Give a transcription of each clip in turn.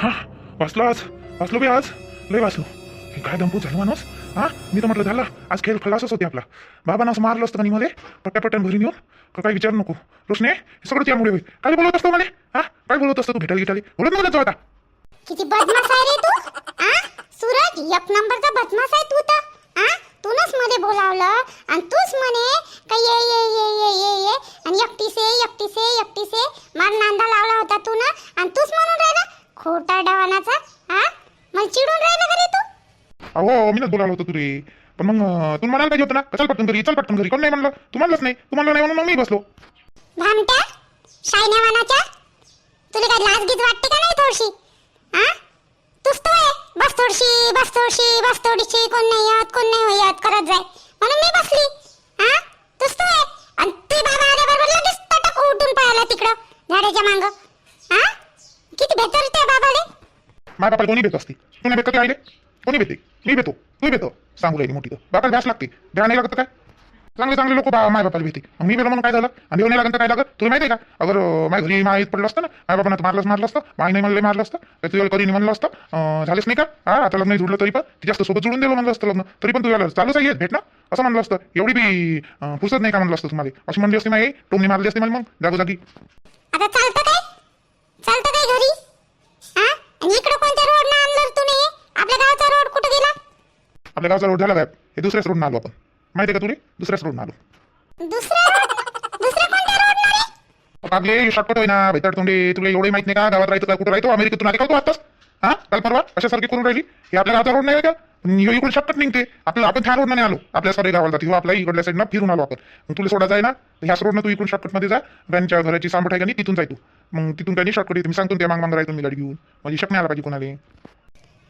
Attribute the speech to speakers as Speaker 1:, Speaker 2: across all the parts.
Speaker 1: हा वाचलो आज वाचलो बी आज. लय वाचलो. हे काय दंपू झालं माणूस? हा? मी तर म्हटलं झाला. आज खेळ असंच होते आपला. बाबांना असं मारलं असतं का मध्ये पट्ट्या पट्ट्यान घरी नेऊन का काही विचारू नको. रोशने हे सगळं त्यामुळे होईल. काय बोलत असतो मला? हा? काय बोलत असतो तू भेटायला गिटाली बोलत नव्हतं जाऊ आता.
Speaker 2: किती बदमाश आहे रे तू? आ? सूरज एक नंबरचा बदमाश आहे तू तर. आ? तूनच मध्ये बोलावलं आणि तूच म्हणे का ये ये ये ये ये ये आणि एकटीस ये एकटीस ये एकटीस ये मार नांदा लावला होता तू ना आणि तूच म्हणून राहिला खोटा डवानाचा आ मला चिडून राहिला का रे तू
Speaker 1: अहो मी बोलावलं होतं तू रे पण मग तू म्हणायला पाहिजे होतं ना? चल पटकन घरी? चल पटकन घरी. कोण नाही म्हणलं? तू म्हणलंच नाही. तू म्हणलं नाही म्हणून मग मी बसलो.
Speaker 2: भामट्या शायनेवानाच्या तुला काय लाज गीत वाटते का नाही थोडीशी? हा तूच तो आहे. बस थोडीशी बस थोडीशी बस थोडीशी. कोण नाही येत कोण नाही येत करत जाय. म्हणून मी बसली. हा तूच तो आहे. आणि ते बाबा आल्याबरोबर लगेच तटक उठून पळाला तिकडं झाडाच्या मांग. हा किती बेटर त्या बाबाले.
Speaker 1: माझ्या बापाला कोणी भेट असते? तू नाही भेट का ते आईले? कोणी भेटते मी भेटतो तू भेटतो सांगू राहिली मोठी तर. बापाला भ्यास लागते. भ्या नाही लागत काय? चांगले चांगले लोक माझ्या बापाला भेटते मग मी भेटलो म्हणून काय झालं? आणि भेव नाही लागत तर काय लागत? तुला माहिती आहे का? अगर माझ्या घरी माहीत पडलं असतं ना माझ्या बापानं मारलंच मारलं असतं. माय नाही म्हणलं मारलं असतं. तर तुझ्या कधी म्हणलं असतं. झालेच झालंच नाही का? हा आता लग्न जुडलं तरी पण. ती जास्त सोबत जुळून दिलं म्हणलं असतं लग्न. तरी पण तुझ्या चालूच आहे भेट ना. असं म्हणलं असतं. एवढी बी फुसत नाही का म्हणलं असतं तुम्हाला? अशी म्हणली असते माझी टोमणी मारली असते मला मग. जागोजागी.
Speaker 2: आता चालतं काय? चालतं काय घरी? हा? आणि इकडं कोणत्या रोडनं आणलं तू नाही आपल्या गावचा रोड कुठं गेला
Speaker 1: आपल्या गावचा रोड झाला काय हे दुसऱ्याच रोडनं आलो आपण. माहिती आहे का तुला दुसऱ्याच रोडनं आलो. आपले शॉर्टकट होईना भेटत तोंडे. तुला एवढे माहीत नाही का? गावात राहतो का? कुठं राहतो अमेरिकेतून आले का तू आताच हा? काल परवा? अशासारखी करून राहिली? हे आपल्या गावचा रोड नाही का? इकडून शॉर्टकट निघते. आपलं आपण त्या रोडनं आलो. आपल्या सगळे गावाला जाते. आपल्या इकडल्या साईडनं फिरून आलो आपण. तुला सोडायचं आहे ना? ह्याच रोडनं तू इकडून शॉर्टकटमध्ये जा. त्यांच्या घराची सांबट आहे का नाही तिथून जाय तू. मग तिथून काही शॉर्टकट येते. मी सांगतो त्या मांग मांग राहतो मी गाडी घेऊन. म्हणजे शक नाही आला पाहिजे कोणाला.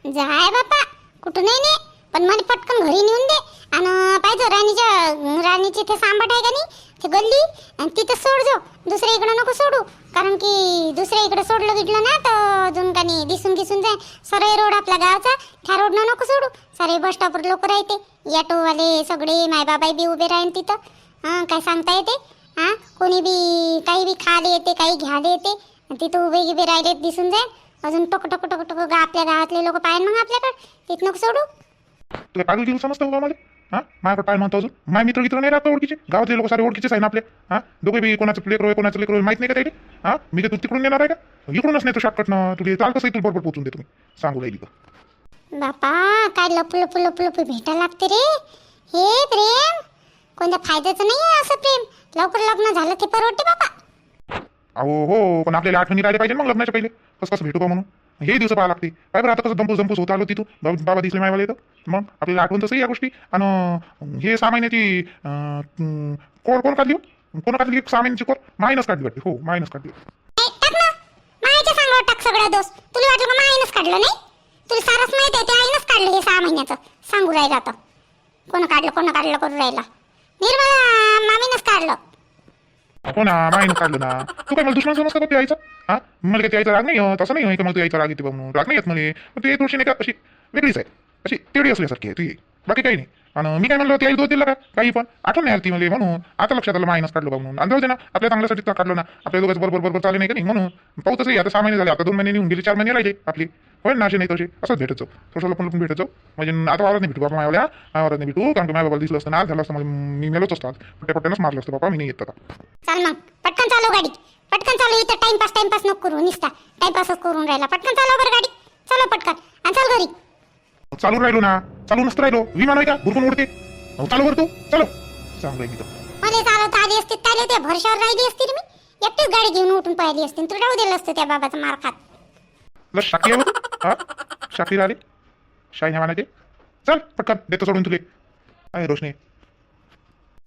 Speaker 2: जाय बापा. कुठं नाही पण मला पटकन घरी नेऊन दे. आणि पाहिजे राणीच्या राणीची ते सांबाट आहे का नाही? ते गल्ली. आणि तिथं सोड जो दुसऱ्या इकडं नको सोडू. कारण की दुसऱ्या इकडे सोडलं गिडलं ना तर अजून का नाही? दिसून दिसून जाय. सरळ रोड आपला गावचा. त्या रोडनं नको सोडू. सारे बस स्टॉपवर लोक राहते. ॲटोवाले सगळे मायबाबाई बी उभे राहीन तिथं. हां काय सांगता येते? हां? कोणी बी काही बी खाले येते काही घ्याले येते. तिथं उभे गिभे राहिले दिसून जाईल अजून टोक टोक टोक टोक आपल्या गावातले लोक पाहिजे मग आपल्याकडे. तिथं नको सोडू.
Speaker 1: तुला पागल घेऊन समजतं का मला हा? माझ्याकडे काय म्हणतो अजून. माझे मित्र मित्र नाही राहतो ओळखीचे? गावातले लोक सारे ओळखीचेच आहे ना आपले? हा? दोघे बी कोणाचं लेकर आहे कोणाचं लेकर माहीत नाही का त्याला? हा? मी काय तू तिकडून येणार आहे का? इकडूनच नाही तो शॉर्टकट ना तुला चालतं सही तुला बरोबर पोचून देतो मी सांगू राहिली का?
Speaker 2: बापा काय लपू लपू लपू लपू भेटायला लागते रे? हे प्रेम कोणत्या फायद्याचं नाही आहे असं प्रेम? लवकर लग्न झालं ते परवडते बापा.
Speaker 1: अहो हो पण आपल्याला आठवणी राहिले पाहिजे मग लग्नाच्या पहिले. कसं कसं भेटू का म्हणून? हे दिवस पाहा लागते. काय बरं आता कसं दंपूस दंपूस होत आलो तिथून बाबा बाबा दिसले मायवाले येतं मग आपल्याला आठवण तसं या गोष्टी. आणि हे सहा महिन्याची अं, अं, कोण कोण काढली हो? कोण काढली सहा महिन्याची कोण? मायनस काढली वाटते. हो मायनस काढली
Speaker 2: ए, टाक टाक सगळा दोष. तुला वाटलं का मायनच काढलं नाही? तुला सारच माहीत आहे ते आईनच काढलं हे सहा महिन्याचं. सांगू राहिला आता कोण काढलं कोण काढलं करून राहिला. निर्मला मामीनच काढलं.
Speaker 1: हो ना मायनस काढलं ना. तू काय मला दुश्मन समजतो का ते यायचं? हा? मला काय ते यायचा राग नाही अं, तसं नाही आहे की मला तू यायचा राग येते बा म्हणून? राग नाही येत मला. पण तू थोडीशी नाही का अशी वेगळीच आहे. अशी तेवढी असल्यासारखी आहे ती. बाकी काही नाही. आणि मी काय म्हणलं त्याला दोष दिला का? काही पण. आठवण नाही आली ती मला म्हणून. आता लक्षात आलं मायनस काढलं बा म्हणून. आणि ना आपल्या चांगल्यासाठी तर काढलं ना. आपल्या दोघांचं बरोबर बरोबर चालले नाही का नाही? म्हणून. पाहू तसं आता सहा महिने झाले आता दोन महिने निघून गेले चार महिने राहिले आपली. होईल ना असे नाही तसे असंच भेटत जाऊ. लपून लपून भेटत जाऊ. म्हणजे आता वावरात नाही भेटू. बाबा माझ्या वावरात नाही भेटू. कारण की माझ्या बाबाला दिसलं असतं ना आज झालं असतं. मला मी मेलोच असतात पट्ट्या पट्ट्यानंच मारलं असतं बाबा मी नाही येत आता.
Speaker 2: चाल मग. पटकन चालव गाडी. पटकन चालू इथं. टाइमपास टाइमपास नको करू. निसता. टाइमपासच करून राहिला. पटकन चालव बरं गाडी. चलो पटकन. आणि चल घरी.
Speaker 1: चालू राहिलो ना. चालू नसतं राहिलो. विमान आहे का? भुरकून उडते चालू करतो चलो. चांगलं आहे मी
Speaker 2: मला चालवता आली असती काय ते भरशावर राहिली असती रे मी. एकटीच गाडी घेऊन उठून पाहिली असती. तुला राहू दिलं असतं त्या बाबाचं मार खात.
Speaker 1: शाकी बघ हा? शाकी आले? शाही ह्या मानाचे चल पटकन देतो सोडून तुले. आहे रोशनी?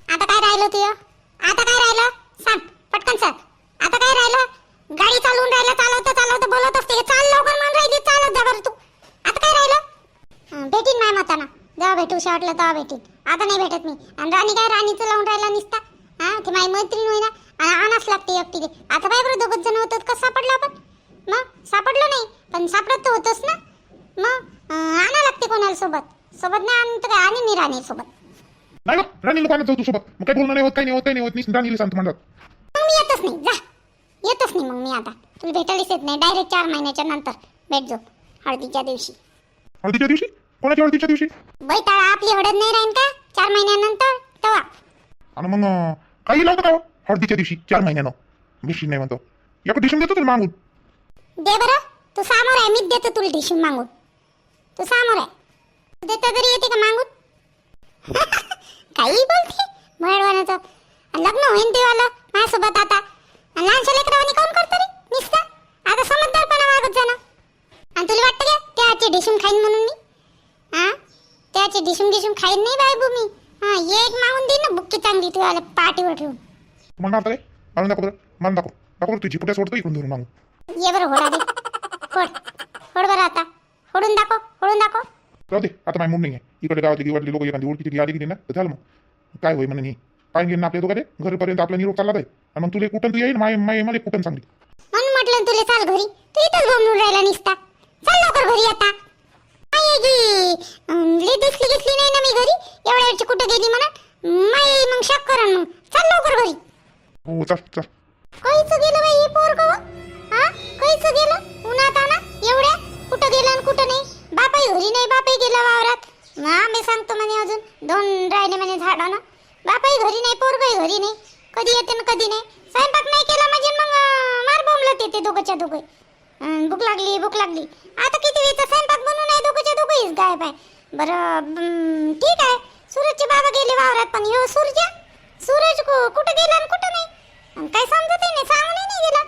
Speaker 2: आता काय राहिलं तुझं आता काय राहिलं? सांग पटकन सांग आता काय राहिलं? गाडी चालवून राहिलं चालवतं चालवतं बोलत असते चाल लवकर मान राहिली चालत जा बरं तू. आता काय राहिलं? हं, भेटीन माय मताना. जेव्हा भेटू वाटलं तेव्हा भेटीन. आता नाही भेटत मी. आणि राणी काय राणीचं लावून राहिला निसता? हा ते माझी मैत्रीण होईना. आणि आणाच लागते एकटीने आता काय बरं दोघच जण होतात कसं सापडलं आपण? मग सापडलं नाही पण सापडत तर होतच ना. मग आणा लागते कोणाला सोबत. सोबत नाही आणतं काय? आणि मी राणी सोबत.
Speaker 1: नाही राणी लोकांना जाऊ तू सोबत. मग काही बोलणं नाही होत काही नाही होत काही नाही होत. नाही राणीला सांगतो म्हणतात
Speaker 2: मग मी येतच नाही. जा. येतच नाही मग मी आता. तुला भेटायलाच येत नाही. डायरेक्ट चार महिन्याच्या नंतर. भेट जो. हळदीच्या दिवशी.
Speaker 1: हळदीच्या दिवशी? कोणाच्या हळदीच्या दिवशी?
Speaker 2: बैताळा आपली हळद नाही राहीन का? चार महिन्यानंतर? तेव्हा
Speaker 1: आणि मग अं, काही लावतो का हो? हळदीच्या दिवशी चार महिन्यानं. मिशीन नाही म्हणतो. एक डिशून देतो तुला मागून.
Speaker 2: दे बरं. तू समोर आहे मीच देतो तुला टिशू मागून. तू समोर आहे. देता तरी येते का मागून? काही बोलते. भडवानाचं लग्न होईन ते वाला माझ्यासोबत आता. आणि लहानशा लेकरावानी काऊन करतो रे? निसता. आता समजदारपणा वागत जाणं. आणि तुला वाटतं का त्याचे डिशून खाईन म्हणून मी? हा त्याचे डिशून डिशून खाईन नाही बायबू मी. हा एक मागून दे ना बुक्की चांगली तू वाला पाठीवर ठेवून.
Speaker 1: मग आता रे मारून दाखव बरं. मारून दाखव. दाखव तुझी कुठे सोडतो इकडून धरून मागून.
Speaker 2: ये बरं होडा दे होड. होड बरं आता. होडून दाखव होडून दाखव.
Speaker 1: राहू दे आता माझी नाही आहे. इकडे गावातली गिवाटली लोक एखादी ओळखीची आली गेली ना तर झालं मग. काय होई म्हणून काय घेईन आपल्या दोघाले घरपर्यंत आपला निरोप चालला जाईल आणि मग तुला कुठं तू येईल माय माय मला कुठं चांगली
Speaker 2: म्हणून म्हटलं तुला चाल घरी. तू इथंच बोंबलून राहिला निसता. चाल लवकर घरी आता. आई गी दिसली नाही ना मी घरी? एवढ्या वेळची कुठं गेली म्हणा माई मग शक करण मग. चाल लवकर घरी.
Speaker 1: हो चल चल.
Speaker 2: काहीच गेलं बाई हे पोर गं हा कसं गेलं? उन्हात आणा एवढ्या? कुठं गेलं आणि कुठं नाही? बापाही घरी नाही बापाही गेला वावरात. आम्ही मी सांगतो म्हणे अजून दोन राहिले म्हणे झाडानं. बापाही घरी नाही पोरगही घरी नाही. कधी येते ना कधी नाही. स्वयंपाक नाही केला म्हणजे मग मार बोंबलत येते दोघंच्या दोघे भूक लागली भूक लागली. आता किती वेळचा स्वयंपाक बनू नाही दोघंच्या दोघंहीच गायब आहे. बरं ठीक आहे. सूरजचे बाबा गेले वावरात पण यो सूरज सूरज कुठं गेला आणि कुठं नाही? काय समजत नाही सांगून नाही गेला.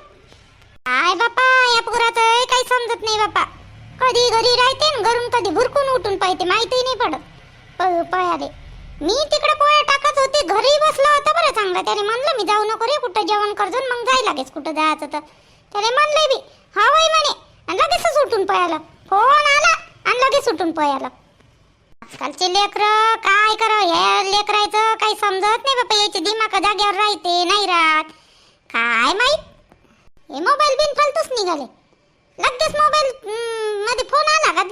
Speaker 2: काय बापा या पोराचं काही समजत नाही बापा. कधी घरी राहते घरून कधी भुरकून उठून पाहिजे माहिती नाही पडत. प- पळाले. मी तिकडे पोळ्या टाकत होते घरी बसला होता बरं चांगला. त्याने म्हणलं मी जाऊ नको रे कुठं जेवण करजो मग जाय लागेच कुठं जायचं तर. त्याने म्हणलंय बी हा वय म्हणे. आणि लगेच उठून पळाला. फोन आला आणि लगेच उठून पळाला. आजकालचे लेकर काय करावं? ह्या लेकरायचं काही समजत नाही बापा याचे दिमाग जाग्यावर राहते नाही राहत. काय माहीत? हे मोबाईल बिन फालतूच निघाले. लगेच मोबाईल मध्ये फोन आला का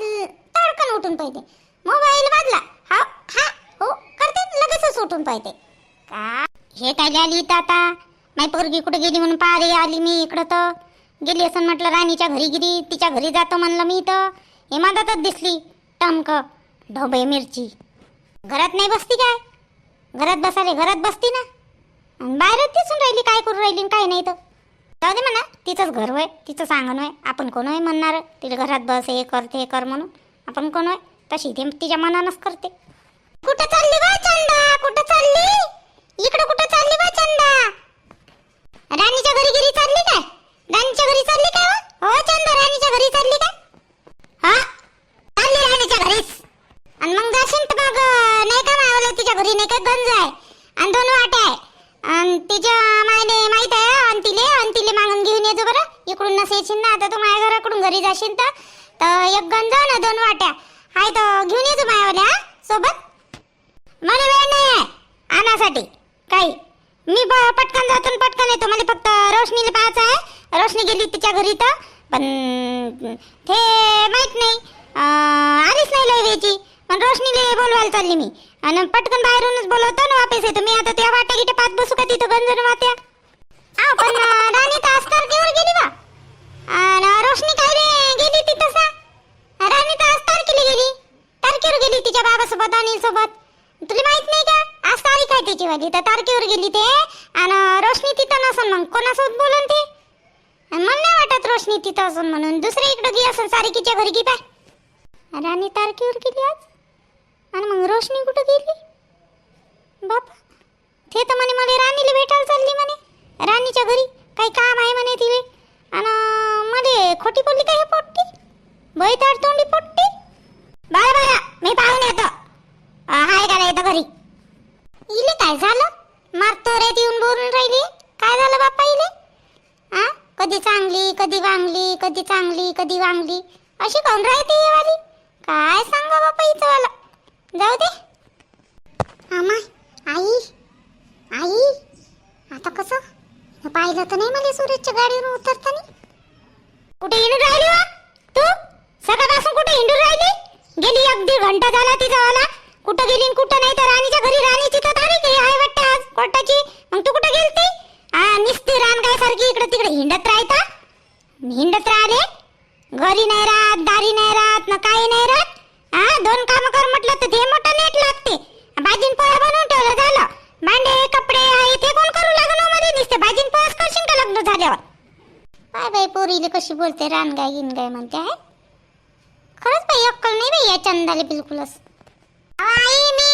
Speaker 2: तडकन उठून पाहिजे मोबाईल वाजला. हा हा हो करते लगेचच उठून पाहिजे का? हे काय आली इथं आता? माई पोरगी कुठे गेली म्हणून पारे आली मी इकडं तर. गेली असं म्हटलं राणीच्या घरी गेली तिच्या घरी जातो म्हणलं मी तर हे मधातच दिसली टमक ढोबे मिरची. घरात नाही बसती काय? घरात बसाले घरात बसती ना? बाहेरच दिसून राहिली काय करू राहिली काय नाही तर. तिचंच घर होय तिचं सांगणं होय. आपण कोण होय म्हणणार तिला घरात बस हे कर ते कर म्हणून. आपण कोण होय तशी ते तिच्या मनानच करते. कुठं चालली बा चंदा कुठं चालली? इकडं कुठं चालली बा चंदा राणीच्या घरी गेली चालली काय? राणीच्या घरी चालली काय हो? हो चंदा राणीच्या घरी चालली काय? हा? चालली राणीच्या घरीच. आणि मग जाशील तर मग नाही का मावलं तिच्या घरी नाही का गंज आहे. आणि दोन वाट्या आहे. आणि तिच्या मायने माहीत आहे ये जो बरं. इकडून नसे येशील ना आता तू माझ्या घराकडून घरी जाशील तर? तर एक गंज ना दोन वाट्या. हाय तर घेऊन ये तू हा? सोबत? मला वेळ नाही आहे. आणासाठी. काही. मी पटकन जातो पटकन येतो. मला फक्त रोशनीला पाहायचं आहे. रोशनी गेली तिच्या घरी तर. पण ते माहीत नाही. आलीच नाही लय वेची पण रोशनीला बोलवायला चालली मी. आणि पटकन बाहेरूनच बोलवतो ना वापस येतो. मी आता त्या वाट्या गिट्या पाच बसू का तिथं गंजन वाट्या पण राणी तर गेली बा. आणि रोशनी काय रे गेली ती तसा? राणी तर आज तारखेला गेली. तारखेवर गेली तिच्या बाबासोबत अनिल सोबत. तुला माहीत नाही का? आज तारीख आहे तिची वाली तर तारखेवर गेली ते. आणि रोशनी तिथं नसन मग. कोणासोबत बोलून ते? आणि मला नाही वाटत रोशनी तिथं असून म्हणून. दुसरी इकडे गी असेल सारिकीच्या घरी की पाय. राणी तारखेवर गेली आज? आणि मग रोशनी कुठं गेली? बाप ते तर म्हणे मला राणीला भेटायला चालली म्हणे. राणीच्या घरी काही काम आहे म्हणे तिले. आणि मध्ये खोटी बोलली काय हे पोट्टी? बैताड तोंडी पोट्टी? बाय बाय मी पाहून येतो. हाय का नाही घरी? इले काय झालं? मारतो रे येऊन बोलून राहिली. काय झालं बाप्पा इले? हा कधी चांगली कधी वांगली कधी चांगली कधी वांगली. अशी कोण राहते वाली? काय सांगा बाप्पा इथं वाला? जाऊ दे आमाय आई आई आता कसं पाहिलं तर नाही मला सूरजच्या गाडीवर उतरताना. कुठे हिंडून राहिली वा? तू? सकाळपासून कुठे हिंडून राहिली? गेली एक दीड घंटा झाला तिचा आला. कुठं गेली आणि कुठं नाही तर राणीच्या घरी राणीची तर तारीख आहे आहे वाटतं आज कोर्टाची. मग तू कुठं गेलती? हा निस्ती रान काय सारखी इकडे तिकडे हिंडत राहता? हिंडत राहिले? घरी नाही राहत दारी नाही राहत ना काही नाही राहत. हा दोन काम कर म्हटलं तर ते मोठं नेट लागते. भाजीन पोळ्या बनवून ठेवलं झालं. भांडे कपडे आहे ते कोण करू लागलं मध्ये? नुसते भाजीन पोळ्याच झाल्यावर. काय बाई पोरीले कशी बोलते रानगाय गिनगाय म्हणते आहे खरंच बाई अक्कल नाही बाई या चंदाले बिलकुलच आई मी?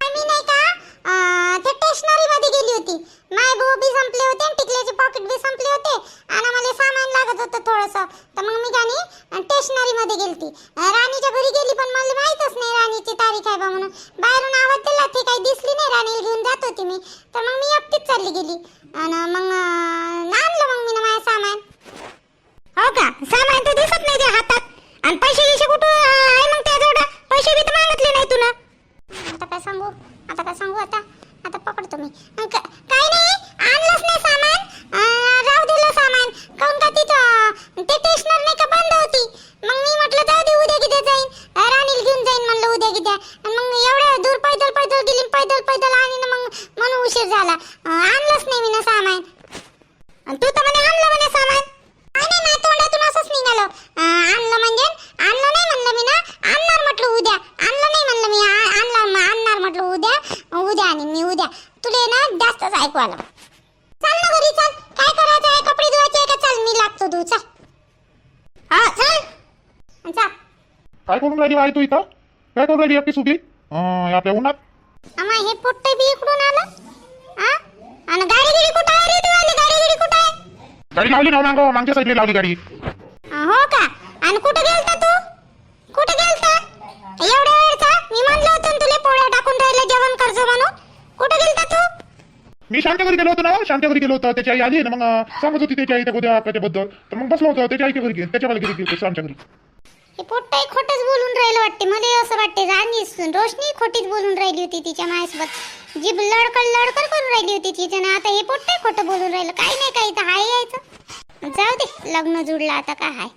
Speaker 2: आम्ही मी नाही का? अं, ते स्टेशनरी मध्ये गेली होती. माय भाऊ बी संपले होते आणि टिकल्याचे पॉकेट बी संपले होते. आणि मला सामान लागत होतं थोडंसं. तर मग मी गाणी स्टेशनरी मध्ये गेलती. राणीच्या घरी गेली पण मला माहीतच नाही राणीची तारीख आहे बा म्हणून. बाहेरून आवाज दिला ते काही दिसली नाही राणीला घेऊन जात होती मी. तर मग मी एकटीच चालली गेली. आणि मग आणलं मग मी माझं सामान. हो का? सामान तर दिसत नाही त्या हातात आणि पैसे गिसे कुठं आहे मग त्याजवळ पैसे बी तर मागितले नाही तुला आता काय सांगू आता काय सांगू आता आता पकडतो मी अं, क- काही नाही आणलंच नाही सामान अं, राहू दिलं सामान काऊन का तिथं ते स्टेशनर नाही का बंद होती मग मी म्हटलं जाऊ दे उद्या किती जाईन अं, राणीला घेऊन जाईन म्हणलं उद्या किती मग एवढ्या दूर पैदल पैदल गेली पैदल पैदल आणि ना मग म्हणून उशीर झाला. आणलंच नाही मी ना सामान. आणि तू तर म्हणे आणलं म्हणे सामान. काय नाही माझ्या तोंडातून असंच निघालं. आणलं म्हणजे आणलं नाही म्हणलं मी ना आणणार म्हटलं उद्या. आणलं नाही म्हणलं मी आणलं आणणार म्हटलं उद्या. उद्या आणि मी उद्या. तुले ना जास्तच ऐकू आलं. चल ना घरी चल. काय करायचं आहे? कपडे धुवायचे आहे का? चल मी लागतो धुऊ चल. हा चल. चल.
Speaker 1: काय करून राहिली आई तू इथं? काय करून राहिली उभी अं, आपल्या उन्हात?
Speaker 2: अम्मा हे पोट्टे बी इकडून आलं. आणि गाडी गिडी कुठं आहे? रे गाडी गिडी कुठं आहे?
Speaker 1: गाडी लावली ना मागं मागच्या साईडला लावली गाडी.
Speaker 2: हो का? आणि कुठं गेलता तू? कुठं गेलता? एवढ्या वेळचा? मी म्हणलं होतं ना तुला पोळ्या टाकून राहिलं जेवण करज म्हणून. कुठं गेलता तू?
Speaker 1: मी घरी गेलो होतो ना शांच्या घरी गेलो होतो. त्याची आई आली ना मग अं, सांगत होती त्याची आई त्या उद्या त्याच्याबद्दल तर मग बसलो होतो त्याच्या आईच्या घरी गे- त्याच्या घरी गेली होती आमच्या घरी.
Speaker 2: हे पोट्टाही खोटच बोलून राहिलं वाटते. मला असं वाटते राणी रोशनी खोटीच बोलून राहिली होती तिच्या मायासोबत. जी लडकड लडकड करून राहिली होती तिचे ना आता हे पोट्टाही खोटं बोलून राहिलं. काही नाही काही तर हाय यायचं. जाऊ दे लग्न जुडलं आता काय हाय.